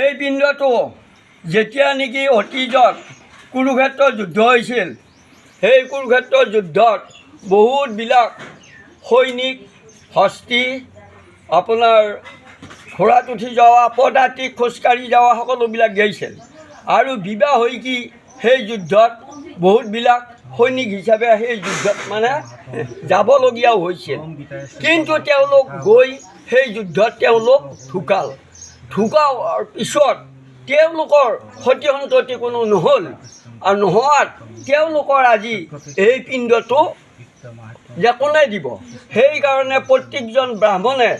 এই পিণ্ডটো যেতিয়া নেকি অতীজত কুৰুক্ষেত্ৰ যুদ্ধ হৈছিল, সেই কুৰুক্ষেত্ৰ যুদ্ধত বহুতবিলাক সৈনিক হস্তি আপোনাৰ ঘোঁৰাত উঠি যোৱা, পদাতিক খোজকাঢ়ি যোৱা সকলোবিলাক গৈছিল। আৰু বিবাহ হৈ কি সেই যুদ্ধত বহুতবিলাক সৈনিক হিচাপে সেই যুদ্ধত মানে যাবলগীয়াও হৈছিল। কিন্তু তেওঁলোক গৈ সেই যুদ্ধত তেওঁলোক ঢুকাল। ঢুকোৱাৰ পিছত তেওঁলোকৰ সতি সন্ততি কোনো নহ'ল। আৰু নোহোৱাত তেওঁলোকৰ আজি এই পিণ্ডটো যে কোনে দিব। সেইকাৰণে প্ৰত্যেকজন ব্ৰাহ্মণে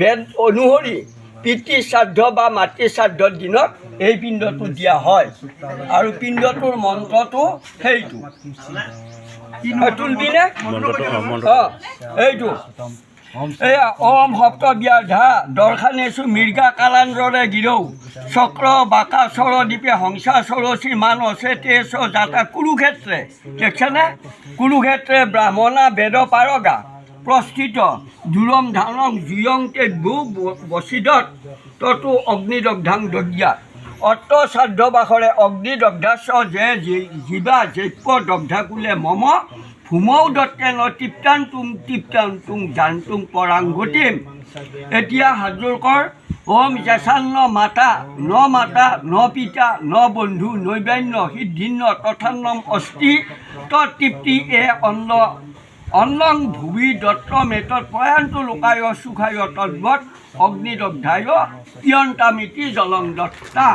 বেদ অনুসৰি পিতৃ শ্ৰাদ্ধ বা মাতৃ শ্ৰাদ্ধৰ দিনত এই পিণ্ডটো দিয়া হয়। আৰু পিণ্ডটোৰ মন্ত্ৰটো সেইটো। তুলবিনে অ, এইটো। ওম সপ্ত ব্যাধা দৰ্শানেচু মৃগা কালান্দ্ৰৰে গিৰৌ, চক্ৰ, বাকা চৰ দ্বীপে হংসা চৰচী মান অছে তেজ যাতা কুৰুক্ষেত্ৰে, দেখছেনে? কুৰুক্ষেত্ৰে ব্ৰাহ্মণা, বেদ, পাৰগা, প্ৰস্থিত দূৰম ধানং, জুয়ং, তে ভূ বচিদত ততো, অগ্নিদগ্ধাং দগ্যা অত্ৰ শ্ৰাদ্ধ, বাসৰে অগ্নিদগ্ধাস্য যে জীৱা জৈপ্য দগ্ধাকুলে, মম ভূমৌ দত্তেন তৃপ্তান্তুং তৃপ্তান্তুং জান্তুং পৰাং গতিম এতিয়া হাতযোৰ কৰ ওম জেচান্ন মাতা ন মাতা ন পিতা ন বন্ধু নৈবান্য সিদ্ধিন্ন তথান্নম অস্থি তৃপ্তি এ অন্ন। অন্নং ভুবি দত্ত মেতত প্ৰয়ান্ত লোকায় সুখায় তদ্বত অগ্নিদগ্ধায় পিয়ন্তামিতি জলং দত্তা।